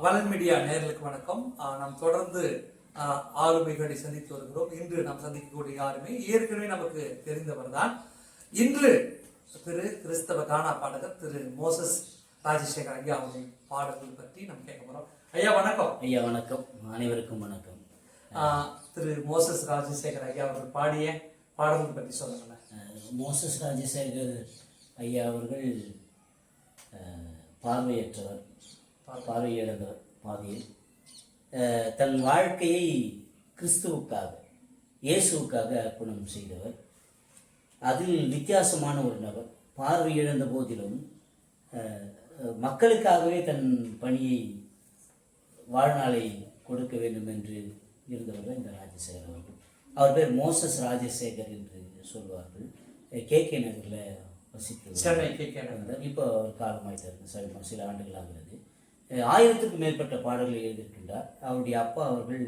வலன் media நேயர்களுக்கு வணக்கம். நாம் தொடர்ந்து ஆளுமைகளை சந்தித்து வருகிறோம். இன்று நாம் சந்திக்கக்கூடிய ஆளுமை ஏற்கனவே நமக்கு தெரிந்தவர் தான் இன்று திரு கிறிஸ்தவ கானா பாடகர் திரு மோசஸ் ராஜசேகர் ஐயா அவர்களின் பாடல்கள் பற்றி நாம் கேட்க போறோம். ஐயா வணக்கம். ஐயா வணக்கம். அனைவருக்கும் வணக்கம். திரு மோசஸ் ராஜசேகர் ஐயா அவர்கள் பாடிய பாடல்கள் பற்றி சொல்லுங்களேன். மோசஸ் ராஜசேகர் ஐயா அவர்கள் அஹ், பார்வையிழந்தவர் பாதியில் தன் வாழ்க்கையை கிறிஸ்துவுக்காக இயேசுவுக்காக அர்ப்பணம் செய்தவர். அதில் வித்தியாசமான ஒரு நபர். பார்வை இழந்த போதிலும் மக்களுக்காகவே தன் பணியை வாழ்நாளை கொடுக்க வேண்டும் என்று இருந்தவர் இந்த ராஜசேகர் அவர்கள். அவர் பேர் மோசஸ் ராஜசேகர் என்று சொல்வார்கள். கே கே நகரில் வசித்து இப்போ காலமாயிட்டார் சில சில ஆண்டுகள் ஆகிறது. ஆயிரத்துக்கும் மேற்பட்ட பாடல்களை எழுதியிருக்கின்றார். அவருடைய அப்பா அவர்கள்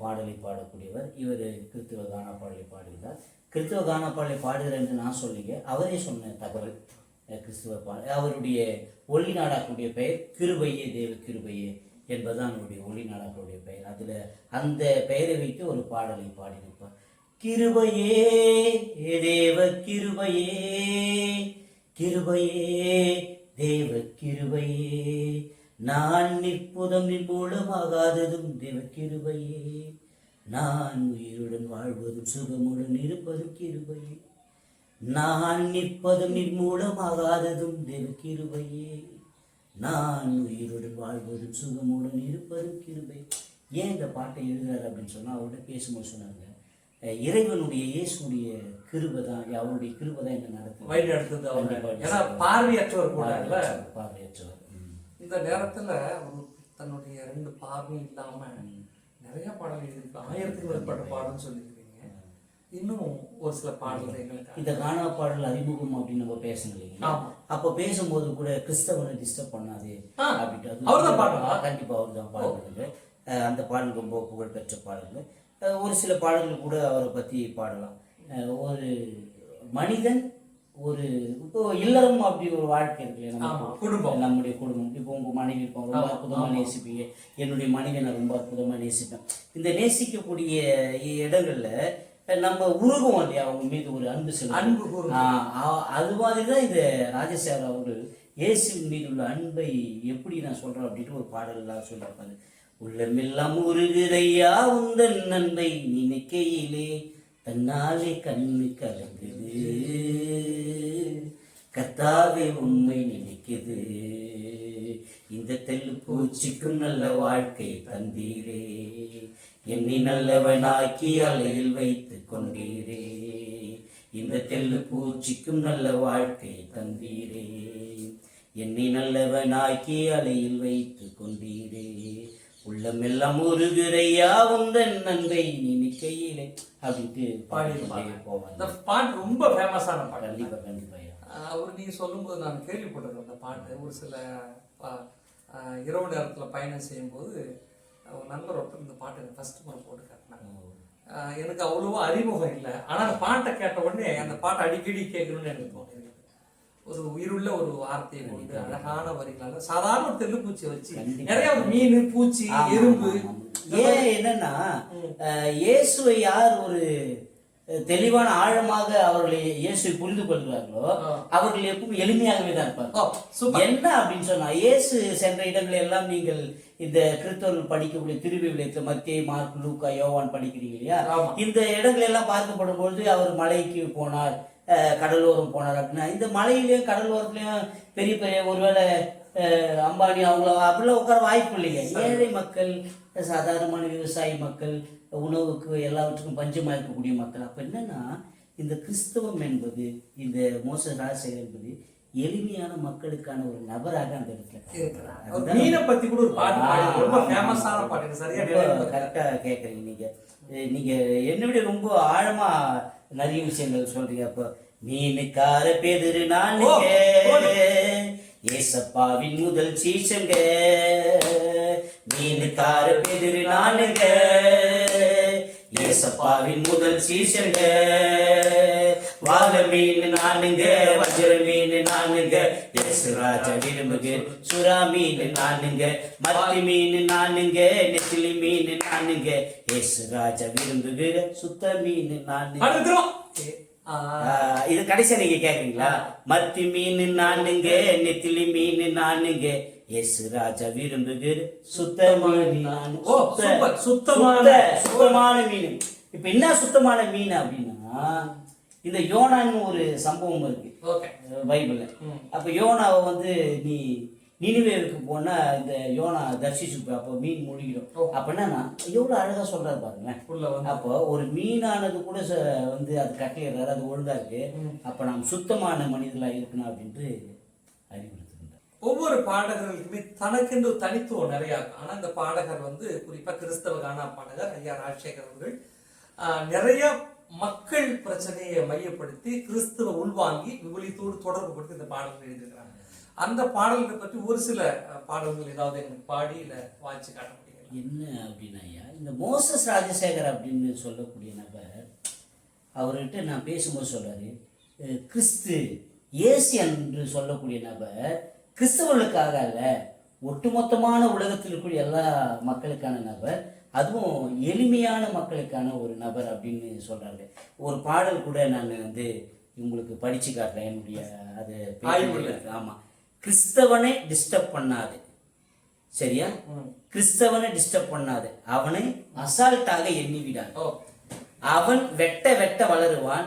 பாடலை பாடக்கூடியவர். இவர் கிறித்துவ கானா பாடலை பாடுகிறார். கிறித்துவ கானா பாடலை பாடுகிறார் என்று நான் சொல்லிங்க அவரே சொன்ன தகவல் கிறிஸ்துவ பாட அவருடைய ஒளி நாடாக்குடைய பெயர் கிருபையே தேவ கிருபையே என்பதுதான் அவருடைய ஒளி நாடாக்களுடைய பெயர். அதில் அந்த பெயரை வைத்து ஒரு பாடலை பாடியிருப்பார். கிருபையே தேவ கிருபையே கிருபையே தேவ கிருபையே நான் நிற்புதம் மூலமாகாததும் தேவ கிருபையே நான் உயிருடன் வாழ்வதும் சுகமுடன் இருப்பதும் கிருபையே. நான் நிற்பதும் நின் மூலமாகாததும் தேவ கிருபையே நான் உயிருடன் வாழ்வதும் சுகமுடன் இருப்பதும் கிருபை. ஏன் இந்த பாட்டை எழுதுறாரு அப்படின்னு சொன்னா அவர்கிட்ட பேசும்போது சொன்னாங்க இறைவனுடைய இயேசுடைய கிருபை தான் அவருடைய கிருபை தான் என்ன நடத்துது வழி நடத்துது. ஏன்னா பார்வையற்றவர் கூட பார்வையற்றவர். இந்த நேரத்துல அவர் தன்னுடைய ரெண்டு பார்வையும் இல்லாம நிறைய பாடல் எழுதியிருக்காங்க ஆயிரத்துக்கு மேற்பட்ட பாடல்னு சொல்லியிருக்கீங்க இன்னும் ஒரு சில பாடல்கள் இந்த கானா பாடல் அறிமுகம் அப்படின்னு நம்ம பேசணும் இல்லைங்களா. அப்போ பேசும்போது கூட கிறிஸ்தவனை டிஸ்டர்ப் பண்ணாதே அப்படின்ட்டு அது- அவர்தான் பாடுவாரா? கண்டிப்பா அவர் தான் பாடுறது அந்த பாடல் ரொம்ப புகழ்பெற்ற பாடல்கள். ஒரு சில பாடல்கள் கூட அவரை பத்தி பாடலாம். ஒரு மனிதன் ஒரு இப்போ இல்லறம் அப்படி ஒரு வாழ்க்கை இருக்கு இல்லையா? குடும்பம். நம்முடைய குடும்பம். இப்போ உங்க மனைவி இருப்பாங்க. ரொம்ப அற்புதமா. நேசிப்பீங்க. என்னுடைய மனைவியை ரொம்ப அற்புதமா நேசிப்பேன். இந்த நேசிக்கக்கூடிய இடங்கள்ல நம்ம உருகுவோம் இல்லையா? அவங்க மீது ஒரு அன்பு செலுத்தும். அன்பு அது மாதிரி தான் இந்த ராஜசேகர் அவர்கள் இயேசுவின் மீது உள்ள அன்பை எப்படி நான் சொல்றேன் அப்படின்ட்டு ஒரு பாடலாம் சொல்லியிருப்பாரு. உள்ளமெல்லாம் உருகுதையா உந்தன் அன்பை நினைக்கையிலே தன்னாலே கண்ணு கலங்குது. கத்தாவே உண்மை நினைக்குது. இந்த தெல்லு பூச்சிக்கும் நல்ல வாழ்க்கை தந்தீரே. என்னை நல்லவனாக்கி அலையில் வைத்து கொண்டீரே. இந்த தெல்லு பூச்சிக்கும் நல்ல வாழ்க்கை தந்தீரே. என்னை நல்லவனாக்கி அலையில் வைத்து கொண்டீரே. உள்ளமெல்லாம் உருகுறையா உந்தன் நன்மை நினைக்கையிலே அப்படின்ட்டு பாடிட்டு இந்த போவாங்க. பாட்டு ரொம்ப ஃபேமஸான பாடல் கண்டிப்பா கண்டிப்பா ஐயா. அவர் நீங்க சொல்லும்போது நான் கேள்விப்பட்டிருக்கேன் அந்த பாட்டு. ஒரு சில இரவு நேரத்துல பயணம் செய்யும்போது ஒரு நண்பர் ஒருத்தர் இந்த பாட்டு எனக்கு ஃபர்ஸ்ட் முறை போட்டு காட்டினாங்க எனக்கு அவ்வளவா அறிமுகம் இல்லை. ஆனா அந்த பாட்டை கேட்ட உடனே அந்த பாட்டை அடிக்கடி கேட்கணும்னு எனக்கு தோணுது. ஒரு உயிருள்ள ஒரு வார்த்தையை கொண்டு அழகான வரிகளால சாதாரண ஒரு தெல்லுப்பூச்சியை வச்சு. நிறைய ஒரு மீன் பூச்சி எறும்பு. ஏன் என்னன்னா இயேசுவை யார் ஒரு தெளிவான ஆழமாக அவர்களை இயேசுவை புரிந்து கொள்கிறார்களோ. அவர்கள் எப்பவும் எளிமையாகவே தான் ஓ, இருப்பார் சூப்பர். என்ன அப்படின்னு சொன்னா இயேசு சென்ற இடங்கள் எல்லாம் நீங்கள் இந்த கிறிஸ்தவர்கள் படிக்கக்கூடிய திருவிவிலியத்தில் மத்திய மார்க் லூக்கா யோவான் படிக்கிறீங்க இல்லையா. இந்த இடங்கள் எல்லாம் பார்க்கப்படும் பொழுது அவர் மலைக்கு போனார் கடலோரம் போனார் அப்படின்னா இந்த மலையிலயும் கடலோரத்துலயும் பெரிய பெரிய ஒருவேளை அம்பானி அவங்கள அப்படிலாம் உட்கார வாய்ப்பு இல்லைங்க ஏழை மக்கள் சாதாரணமான விவசாயி மக்கள் உணவுக்கு எல்லாவற்றுக்கும் பஞ்சமா இருக்கக்கூடிய மக்கள் அப்ப என்னன்னா இந்த கிறிஸ்தவம் என்பது இந்த மோச ராஜசேகர் என்பது எளிமையான மக்களுக்கான ஒரு நபராக அந்த இடத்துல மீனை பத்தி கூட ஒரு பாட்டு பாடி ரொம்ப ஃபேமஸான. பாட்டு சரியா ரொம்ப நினைவு இல்லை. கரெக்டா கேக்குறீங்க நீங்க அஹ் நீங்க என்னை விட ரொம்ப ஆழமா நிறைய விஷயங்கள் சொல்றீங்க அப்போ? மீனுக்கார பெதிரு நானுங்க ஏசப்பாவின் முதல் சீசங்க மீனுக்கார பெதிரு நானுங்க ஏசப்பாவின் முதல் சீசங்க. வாழ மீன் நானுங்க வஜ்ர மீன் நானுங்க யசுராஜ விரும்புகிற சுறா மீன் நானுங்க மத்தி மீன் நானுங்க நெத்திலி மீன் நானுங்க யசுராஜ விரும்புகிற சுத்த மீன் நானுங்க இது கடைசியா நீங்க கேக்குறீங்களா? மத்தி மீன் நானுங்க நெத்திலி மீன் நானுங்க எஸ் ராஜா விரும்புகிற மீன். ஓ, சூப்பர். சுத்தமான- சுத்த- சுத்தமான மீன். இப்ப என்ன சுத்தமான மீன் அப்படின்னா இந்த யோனான்னு ஒரு சம்பவம் இருக்கு. பைபிள்ல. அப்ப யோனாவை வந்து நீ நினிவேவுக்கு போனா இந்த யோனா தர்ஷிச்சு அப்போ மீன் முழுகிடும். அப்ப என்னன்னா எவ்வளவு அழகா சொல்றாரு பாருங்களேன். அப்போ ஒரு மீனானது கூட வந்து அது கட்டளையிடுறாரு அது ஒழுங்கா இருக்கு. அப்ப நாம் சுத்தமான மனிதர்களா இருக்கணும் அப்படின்ட்டு அறிவுறுத்துறார். ஒவ்வொரு பாடகர்களுக்குமே தனக்கென்று தனித்துவம் நிறையா இருக்கும். ஆனால் இந்த பாடகர் வந்து குறிப்பாக கிறிஸ்தவ கானா பாடகர் ஐயா ராஜசேகர் அவர்கள் நிறைய மக்கள் பிரச்சனையை மையப்படுத்தி கிறிஸ்துவ உள்வாங்கி விபலித்தோடு தொடர்பு படுத்தி இந்த பாடல்கள் எழுதியிருக்கிறாங்க. அந்த பாடல்களை பற்றி ஒரு சில பாடல்கள் ஏதாவது எனக்கு பாடி இல்லை வாய்ச்சி காட்ட முடியும் என்ன அப்படின்னா ஐயா, இந்த மோசஸ் ராஜசேகர் அப்படின்னு சொல்லக்கூடிய நபர் அவர்கிட்ட நான் பேசும்போது சொல்றாரு கிறிஸ்து இயேசு என்று சொல்லக்கூடிய நபர் கிறிஸ்தவர்களுக்காக அல்ல ஒட்டுமொத்தமான உலகத்தில் இருக்கக்கூடிய எல்லா மக்களுக்கான நபர் அதுவும் எளிமையான மக்களுக்கான ஒரு நபர் அப்படின்னு சொல்றாரு. ஒரு பாடல் கூட நான் வந்து உங்களுக்கு படிச்சு காட்டுறேன். என்னுடைய அது ஆய்வுல. ஆமா. கிறிஸ்தவனை டிஸ்டர்ப் பண்ணாது. சரியா. கிறிஸ்தவனை டிஸ்டர்ப் பண்ணாது. அவனை அசால்ட்டாக எண்ணி விடாது. அவன் வெட்ட வெட்ட வளருவான்.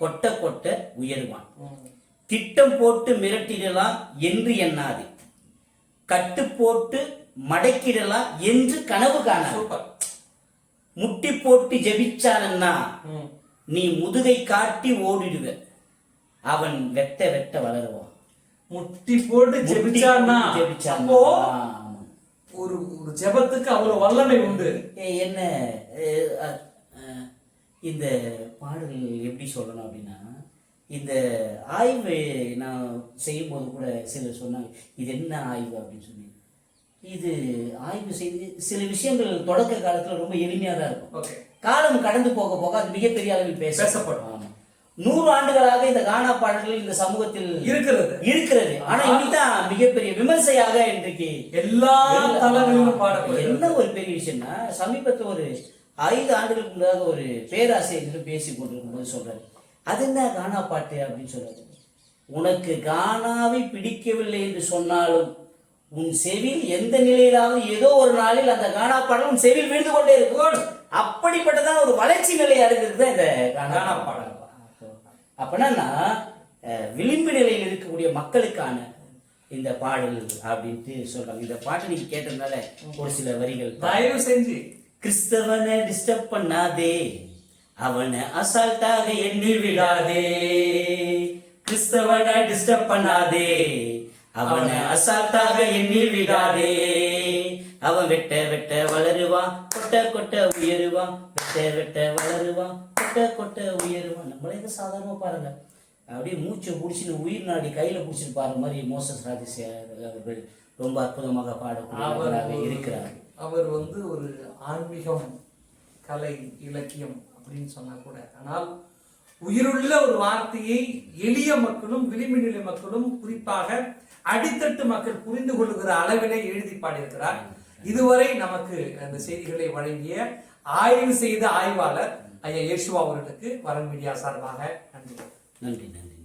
கொட்ட கொட்ட உயருவான். திட்டம் போட்டு மிரட்டிடலாம் என்று எண்ணாது கட்டு போட்டு மடக்கிடலாம் என்று கனவு சூப்பர் முட்டி போட்டு ஜெபிச்சானன்னா ம். நீ முதுகை காட்டி ஓடிடுவ அவன் வெட்ட வெட்ட வளருவான் முட்டி போட்டு. அப்போ ஆமா. ஒரு ஒரு ஜெபத்துக்கு அவ்வளவு வல்லமை உண்டு என்ன இந்த பாடல் எப்படி சொல்லணும் அப்படின்னா இந்த ஆய்வு நான் செய்யும்போது கூட சிலர் சொன்னாங்க இது என்ன ஆய்வு? அப்படின்னு சொல்லி இது ஆய்வு செய்து சில விஷயங்கள் தொடக்க காலத்துல ரொம்ப எளிமையாக தான் இருக்கும். காலம் கடந்து போக போக அது மிகப்பெரிய அளவில் பேச பேசப்படும். நூறு ஆண்டுகளாக இந்த கானா பாடல்கள் இந்த சமூகத்தில் இருக்கிறது. இருக்கிறது. ஆனா இன்னைக்குதான் மிகப்பெரிய விமர்சையாக இன்றைக்கு எல்லா தளங்களிலும் பாடப்படுகிறது. என்ன ஒரு பெரிய விஷயம்னா சமீபத்துல ஒரு ஐந்து ஆண்டுகளுக்கு முன்னதாக ஒரு பேராசிரியர் பேசி கொண்டிருக்கும் போது சொல்றாரு அது என்ன கானா பாட்டு அப்படின்னு சொல்றாரு உனக்கு கானாவை பிடிக்கவில்லை என்று சொன்னாலும் உன் செவில் எந்த நிலையிலாவது ஏதோ ஒரு நாளில் அந்த கானா பாடல் உன் செவில் விழுந்து கொண்டே இருக்கும். அப்படிப்பட்டதான் ஒரு வளர்ச்சி நிலை அடைந்தது தான் இந்த கானா பாடல்? அப்ப என்னன்னா அஹ், விளிம்பு நிலையில் இருக்கக்கூடிய மக்களுக்கான இந்த பாடல் அப்படின்ட்டு சொல்றாங்க. இந்த பாட்டை நீங்க கேட்டதுனால ஒரு சில வரிகள் தயவு செஞ்சு. கிறிஸ்தவனை டிஸ்டர்ப் பண்ணாதே. அவனை அசால்ட்டாக எண்ணி விடாதே கிறிஸ்தவனை டிஸ்டர்ப் பண்ணாதே. அவனை அசால்ட்டாக எண்ணி விடாதே அவன் வெட்ட வெட்ட வளருவான் கொட்ட கொட்ட உயருவான் வெட்ட வெட்ட வளருவான் கொட்ட கொட்ட உயருவான் நம்மளே இதை சாதாரணமா பாருங்க. அப்படியே மூச்சை பிடிச்சின்னு உயிர் நாடி கையில பிடிச்சிட்டு பாருங்க மாதிரி மோசஸ் ராஜசேகர் அவர்கள் ரொம்ப அற்புதமாக பாடக்கூடியவராக இருக்கிறார் அவர் வந்து ஒரு ஆன்மீகம் கலை இலக்கியம் அப்படின்னு சொன்னா கூட. ஆனால் உயிருள்ள ஒரு வார்த்தையை எளிய மக்களும் விளிமிநிலை மக்களும் குறிப்பாக அடித்தட்டு மக்கள் புரிந்து கொள்ளுகிற அளவிலே எழுதி பாடியிருக்கிறார். இதுவரை நமக்கு அந்த செய்திகளை வழங்கிய ஆய்வு செய்த ஆய்வாளர் ஐயா யேசுவா அவர்களுக்கு வரன் மீடியா சார்பாக நன்றி. நன்றி நன்றி.